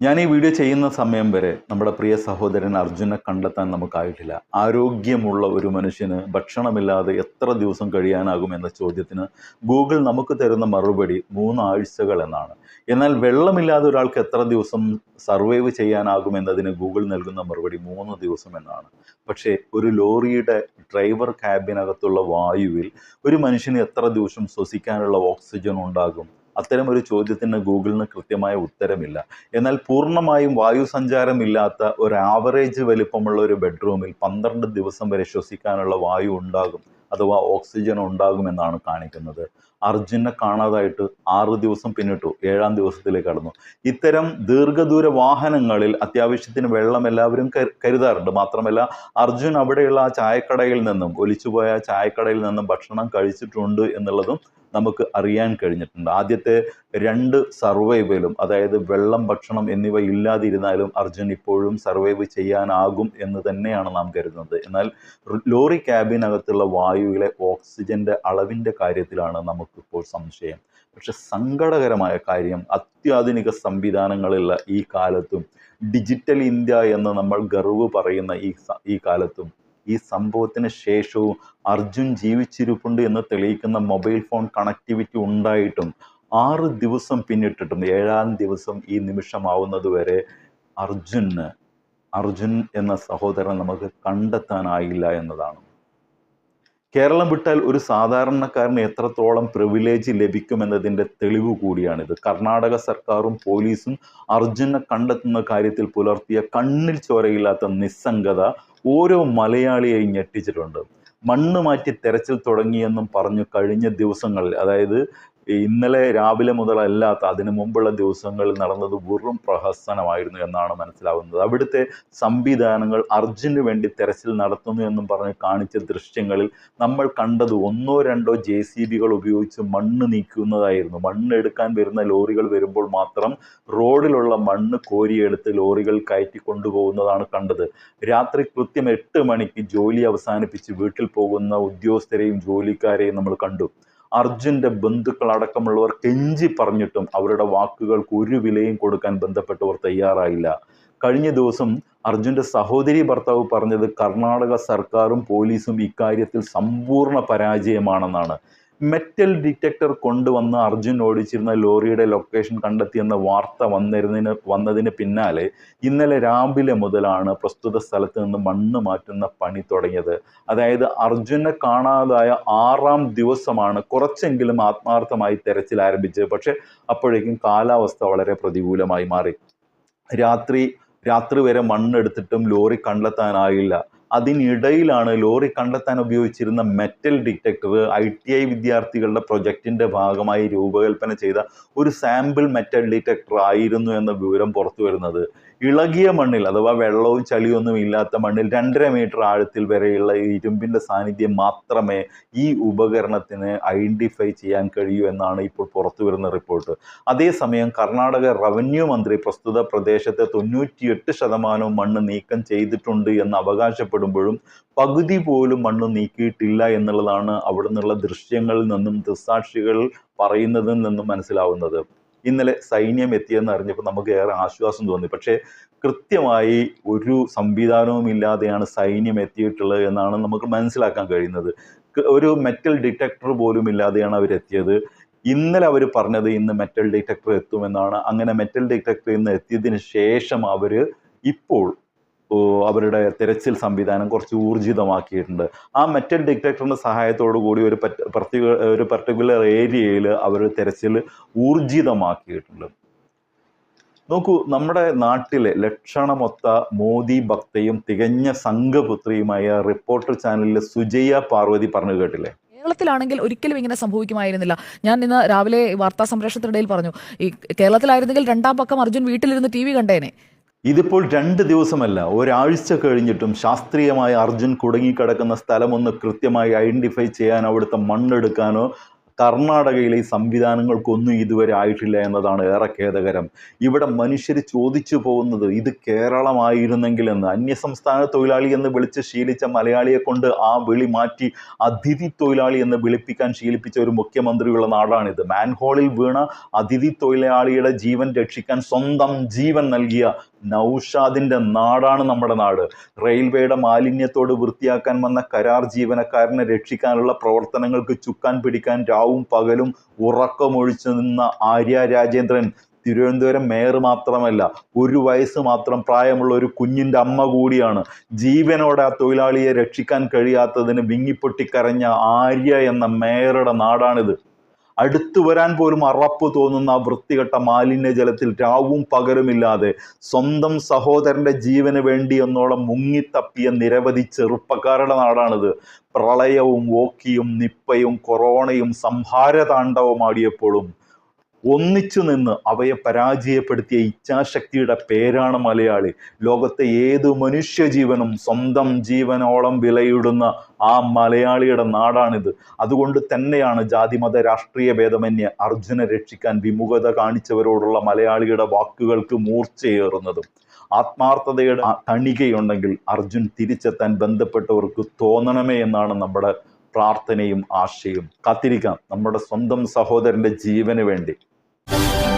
ഞാൻ ഈ വീഡിയോ ചെയ്യുന്ന സമയം വരെ നമ്മുടെ പ്രിയ സഹോദരൻ അർജുനെ കണ്ടെത്താൻ നമുക്കായിട്ടില്ല. ആരോഗ്യമുള്ള ഒരു മനുഷ്യന് ഭക്ഷണമില്ലാതെ എത്ര ദിവസം കഴിയാനാകും എന്ന ചോദ്യത്തിന് ഗൂഗിൾ നമുക്ക് തരുന്ന മറുപടി മൂന്നാഴ്ചകൾ എന്നാണ്. എന്നാൽ വെള്ളമില്ലാതെ ഒരാൾക്ക് എത്ര ദിവസം സർവൈവ് ചെയ്യാനാകും എന്നതിന് ഗൂഗിൾ നൽകുന്ന മറുപടി മൂന്ന് ദിവസം എന്നാണ്. പക്ഷേ ഒരു ലോറിയുടെ ഡ്രൈവർ ക്യാബിനകത്തുള്ള വായുവിൽ ഒരു മനുഷ്യന് എത്ര ദിവസം ശ്വസിക്കാനുള്ള ഓക്സിജൻ ഉണ്ടാകും? അത്തരം ഒരു ചോദ്യത്തിന് ഗൂഗിളിന് കൃത്യമായ ഉത്തരമില്ല. എന്നാൽ പൂർണമായും വായു സഞ്ചാരമില്ലാത്ത ഒരു ആവറേജ് വലിപ്പമുള്ള ഒരു ബെഡ്റൂമിൽ പന്ത്രണ്ട് ദിവസം വരെ ശ്വസിക്കാനുള്ള വായു ഉണ്ടാകും. അഥവാ ഓക്സിജൻ ഉണ്ടാകുമെന്നാണ് കാണിക്കുന്നത്. അർജുനെ കാണാതായിട്ട് ആറ് ദിവസം പിന്നിട്ടു ഏഴാം ദിവസത്തിലേക്ക് കടന്നു. ഇത്തരം ദീർഘദൂര വാഹനങ്ങളിൽ അത്യാവശ്യത്തിന് വെള്ളം എല്ലാവരും കരു- കരുതാറുണ്ട്. മാത്രമല്ല അർജുൻ അവിടെയുള്ള ആ ചായക്കടയിൽ നിന്നും ഒലിച്ചുപോയ ചായക്കടയിൽ നിന്നും ഭക്ഷണം കഴിച്ചിട്ടുണ്ട് എന്നുള്ളതും നമുക്ക് അറിയാൻ കഴിഞ്ഞിട്ടുണ്ട്. ആദ്യത്തെ രണ്ട് സർവൈവലും അതായത് വെള്ളം ഭക്ഷണം എന്നിവ ഇല്ലാതിരുന്നാലും അർജുൻ ഇപ്പോഴും സർവൈവ് ചെയ്യാനാകും എന്ന് തന്നെയാണ് നാം കരുതുന്നത്. എന്നാൽ ലോറി ക്യാബിനകത്തുള്ള വായുവിലെ ഓക്സിജന്റെ അളവിന്റെ കാര്യത്തിലാണ് നമുക്കിപ്പോൾ സംശയം. പക്ഷെ സങ്കടകരമായ കാര്യം അത്യാധുനിക സംവിധാനങ്ങളുള്ള ഈ കാലത്തും ഡിജിറ്റൽ ഇന്ത്യ എന്ന് നമ്മൾ ഗർവ് പറയുന്ന ഈ ഈ കാലത്തും ഈ സംഭവത്തിന് ശേഷവും അർജുൻ ജീവിച്ചിരിപ്പുണ്ട് എന്ന് തെളിയിക്കുന്ന മൊബൈൽ ഫോൺ കണക്ടിവിറ്റി ഉണ്ടായിട്ടും ആറ് ദിവസം പിന്നിട്ടിട്ടും ഏഴാം ദിവസം ഈ നിമിഷമാവുന്നത് വരെ അർജുന് അർജുൻ എന്ന സഹോദരൻ നമുക്ക് കണ്ടെത്താനായില്ല എന്നതാണ്. കേരളം വിട്ടാൽ ഒരു സാധാരണക്കാരന് എത്രത്തോളം പ്രിവിലേജ് ലഭിക്കുമെന്നതിന്റെ തെളിവ് കൂടിയാണിത്. കർണാടക സർക്കാരും പോലീസും അർജുനെ കണ്ടെത്തുന്ന കാര്യത്തിൽ പുലർത്തിയ കണ്ണിൽ ചോരയില്ലാത്ത നിസ്സംഗത ഓരോ മലയാളിയെയും ഞെട്ടിച്ചിട്ടുണ്ട്. മണ്ണ് മാറ്റി തെരച്ചിൽ തുടങ്ങിയെന്നും പറഞ്ഞു കഴിഞ്ഞ ദിവസങ്ങളിൽ അതായത് ഇന്നലെ രാവിലെ മുതലല്ലാത്ത അതിനു മുമ്പുള്ള ദിവസങ്ങളിൽ നടന്നത് വെറും പ്രഹസനമായിരുന്നു എന്നാണ് മനസ്സിലാവുന്നത്. അവിടുത്തെ സംവിധാനങ്ങൾ അർജുന് വേണ്ടി തെരച്ചിൽ നടത്തുന്നു എന്നും പറഞ്ഞ് കാണിച്ച ദൃശ്യങ്ങളിൽ നമ്മൾ കണ്ടത് ഒന്നോ രണ്ടോ ജെ സി ബികൾ ഉപയോഗിച്ച് മണ്ണ് നീക്കുന്നതായിരുന്നു. മണ്ണ് എടുക്കാൻ വരുന്ന ലോറികൾ വരുമ്പോൾ മാത്രം റോഡിലുള്ള മണ്ണ് കോരിയെടുത്ത് ലോറികൾ കയറ്റി കൊണ്ടുപോകുന്നതാണ് കണ്ടത്. രാത്രി കൃത്യം എട്ട് മണിക്ക് ജോലി അവസാനിപ്പിച്ച് വീട്ടിൽ പോകുന്ന ഉദ്യോഗസ്ഥരെയും ജോലിക്കാരെയും നമ്മൾ കണ്ടു. അർജുന്റെ ബന്ധുക്കൾ അടക്കമുള്ളവർ കെഞ്ചി പറഞ്ഞിട്ടും അവരുടെ വാക്കുകൾക്ക് ഒരു വിലയും കൊടുക്കാൻ ബന്ധപ്പെട്ടവർ തയ്യാറായില്ല. കഴിഞ്ഞ ദിവസം അർജുന്റെ സഹോദരി ഭർത്താവ് പറഞ്ഞത് കർണാടക സർക്കാരും പോലീസും ഇക്കാര്യത്തിൽ സമ്പൂർണ പരാജയമാണെന്നാണ്. മെറ്റൽ ഡിറ്റക്ടർ കൊണ്ടുവന്ന് അർജുൻ ഓടിച്ചിരുന്ന ലോറിയുടെ ലൊക്കേഷൻ കണ്ടെത്തിയെന്ന വാർത്ത വന്നിരുന്നതിന് വന്നതിന് പിന്നാലെ ഇന്നലെ രാവിലെ മുതലാണ് പ്രസ്തുത സ്ഥലത്ത് നിന്ന് മണ്ണ് മാറ്റുന്ന പണി തുടങ്ങിയത്. അതായത് അർജുനെ കാണാതായ ആറാം ദിവസമാണ് കുറച്ചെങ്കിലും ആത്മാർത്ഥമായി തെരച്ചിൽ ആരംഭിച്ചത്. പക്ഷെ അപ്പോഴേക്കും കാലാവസ്ഥ വളരെ പ്രതികൂലമായി മാറി. രാത്രി രാത്രി വരെ മണ്ണെടുത്തിട്ടും ലോറി കണ്ടെത്താനായില്ല. അതിനിടയിലാണ് ലോറി കണ്ടെത്താൻ ഉപയോഗിച്ചിരുന്ന metal detector I T I വിദ്യാർത്ഥികളുടെ പ്രൊജക്റ്റിന്റെ ഭാഗമായി രൂപകൽപ്പന ചെയ്ത ഒരു സാമ്പിൾ മെറ്റൽ ഡിറ്റക്ടർ ആയിരുന്നു എന്ന വിവരം പുറത്തു വരുന്നത് ഇളകിയ മണ്ണിൽ അഥവാ വെള്ളവും ചളിയൊന്നും ഇല്ലാത്ത മണ്ണിൽ രണ്ടര മീറ്റർ ആഴത്തിൽ വരെയുള്ള ഇരുമ്പിന്റെ സാന്നിധ്യം മാത്രമേ ഈ ഉപകരണത്തിന് ഐഡന്റിഫൈ ചെയ്യാൻ കഴിയൂ എന്നാണ് ഇപ്പോൾ പുറത്തു വരുന്ന റിപ്പോർട്ട്. അതേസമയം കർണാടക റവന്യൂ മന്ത്രി പ്രസ്തുത പ്രദേശത്തെ തൊണ്ണൂറ്റിയെട്ട് ശതമാനവും മണ്ണ് നീക്കം ചെയ്തിട്ടുണ്ട് എന്ന് അവകാശപ്പെടുമ്പോഴും പകുതി പോലും മണ്ണ് നീക്കിയിട്ടില്ല എന്നുള്ളതാണ് അവിടെ നിന്നുള്ള ദൃശ്യങ്ങളിൽ നിന്നും ദൃസാക്ഷികൾ പറയുന്നതിൽ നിന്നും മനസ്സിലാവുന്നത്. ഇന്നലെ സൈന്യം എത്തിയെന്ന് അറിഞ്ഞപ്പോൾ നമുക്ക് ഏറെ ആശ്വാസം തോന്നി. പക്ഷേ കൃത്യമായി ഒരു സംവിധാനവും ഇല്ലാതെയാണ് സൈന്യം എത്തിയിട്ടുള്ളത് എന്നാണ് നമുക്ക് മനസ്സിലാക്കാൻ കഴിയുന്നത്. ഒരു മെറ്റൽ ഡിറ്റക്ടർ പോലും ഇല്ലാതെയാണ് അവരെത്തിയത് ഇന്നലെ അവർ പറഞ്ഞത് ഇന്ന് മെറ്റൽ ഡിറ്റക്ടർ എത്തുമെന്നാണ്. അങ്ങനെ മെറ്റൽ ഡിറ്റക്ടർ ഇന്ന് എത്തിയതിന് ശേഷം അവർ ഇപ്പോൾ അവരുടെ തിരച്ചിൽ സംവിധാനം കുറച്ച് ഊർജിതമാക്കിയിട്ടുണ്ട്. ആ മെറ്റൽ ഡിറ്റക്ടറിന്റെ സഹായത്തോടു കൂടി ഒരു പർട്ടിക്കുലർ ഒരു പർട്ടിക്കുലർ ഏരിയയിൽ അവർ തിരച്ചിൽ ഊർജിതമാക്കിയിട്ടുണ്ട്. നോക്കൂ നമ്മുടെ നാട്ടിലെ ലക്ഷണമൊത്ത മോദി ഭക്തയും തികഞ്ഞ സംഘപുത്രിയുമായ റിപ്പോർട്ടർ ചാനലിലെ സുജയ പാർവതി പറഞ്ഞു കേട്ടില്ലേ? കേരളത്തിലാണെങ്കിൽ ഒരിക്കലും ഇങ്ങനെ സംഭവിക്കുമായിരുന്നില്ല. ഞാൻ ഇന്ന് രാവിലെ വാർത്താ സംപ്രേഷണത്തിനിടയിൽ പറഞ്ഞു ഈ കേരളത്തിലായിരുന്നെങ്കിൽ രണ്ടാം പക്കം അർജുൻ വീട്ടിലിരുന്ന് ടി വി കണ്ടേനെ. ഇതിപ്പോൾ രണ്ട് ദിവസമല്ല ഒരാഴ്ച കഴിഞ്ഞിട്ടും ശാസ്ത്രീയമായി അർജുൻ കുടുങ്ങിക്കിടക്കുന്ന സ്ഥലമൊന്ന് കൃത്യമായി ഐഡന്റിഫൈ ചെയ്യാൻ അവിടുത്തെ മണ്ണെടുക്കാനോ കർണാടകയിലെ സംവിധാനങ്ങൾക്കൊന്നും ഇതുവരെ ആയിട്ടില്ല എന്നതാണ് ഏറെ ഖേദകരം. ഇവിടെ മനുഷ്യർ ചോദിച്ചു പോകുന്നത് ഇത് കേരളമായിരുന്നെങ്കിലെന്ന്. അന്യസംസ്ഥാന തൊഴിലാളി എന്ന് വിളിച്ച് ശീലിച്ച മലയാളിയെ കൊണ്ട് ആ വിളി മാറ്റി അതിഥി തൊഴിലാളി എന്ന് വിളിപ്പിക്കാൻ ശീലിപ്പിച്ച ഒരു മുഖ്യമന്ത്രിയുള്ള നാടാണിത്. മാൻഹോളിൽ വീണ അതിഥി തൊഴിലാളിയുടെ ജീവൻ രക്ഷിക്കാൻ സ്വന്തം ജീവൻ നൽകിയ നൗഷാദിന്റെ നാടാണ് നമ്മുടെ നാട്. റെയിൽവേയുടെ മാലിന്യത്തോട് വൃത്തിയാക്കാൻ വന്ന കരാർ ജീവനക്കാരനെ രക്ഷിക്കാനുള്ള പ്രവർത്തനങ്ങൾക്ക് ചുക്കാൻ പിടിക്കാൻ രാവും പകലും ഉറക്കമൊഴിച്ചു നിന്ന ആര്യ രാജേന്ദ്രൻ തിരുവനന്തപുരം മേയർ മാത്രമല്ല ഒരു വയസ്സ് മാത്രം പ്രായമുള്ള ഒരു കുഞ്ഞിന്റെ അമ്മ കൂടിയാണ്. ജീവനോടെ ആ തൊഴിലാളിയെ രക്ഷിക്കാൻ കഴിയാത്തതിന് വിങ്ങിപ്പൊട്ടിക്കരഞ്ഞ ആര്യ എന്ന മേയറുടെ നാടാണിത്. അടുത്തു വരാൻ പോലും അറപ്പ് തോന്നുന്ന വൃത്തികെട്ട മാലിന്യജലത്തിൽ രാവും പകലുമില്ലാതെ സ്വന്തം സഹോദരന്റെ ജീവന് വേണ്ടി എന്നോളം മുങ്ങിത്തപ്പിയ നിരവധി ചെറുപ്പക്കാരുടെ നാടാണിത്. പ്രളയവും ഓക്കിയും നിപ്പയും കൊറോണയും സംഹാരതാണ്ഡവമാടിയപ്പോഴും ഒന്നിച്ചു നിന്ന് അവയെ പരാജയപ്പെടുത്തിയ ഇച്ഛാശക്തിയുടെ പേരാണ് മലയാളി. ലോകത്തെ ഏതു മനുഷ്യജീവനും സ്വന്തം ജീവനോളം വിലയിടുന്ന ആ മലയാളിയുടെ നാടാണിത്. അതുകൊണ്ട് തന്നെയാണ് ജാതിമത രാഷ്ട്രീയ ഭേദമന്യേ അർജുനെ രക്ഷിക്കാൻ വിമുഖത കാണിച്ചവരോടുള്ള മലയാളിയുടെ വാക്കുകൾക്ക് മൂർച്ചയേറുന്നതും. ആത്മാർത്ഥതയുടെ തണികയുണ്ടെങ്കിൽ അർജുൻ തിരിച്ചെത്താൻ ബന്ധപ്പെട്ടവർക്ക് തോന്നണമേ എന്നാണ് നമ്മുടെ പ്രാർത്ഥനയും ആശയും. കാത്തിരിക്കാം. നമ്മുടെ സ്വന്തം സഹോദരന്റെ ജീവന് വേണ്ടി. you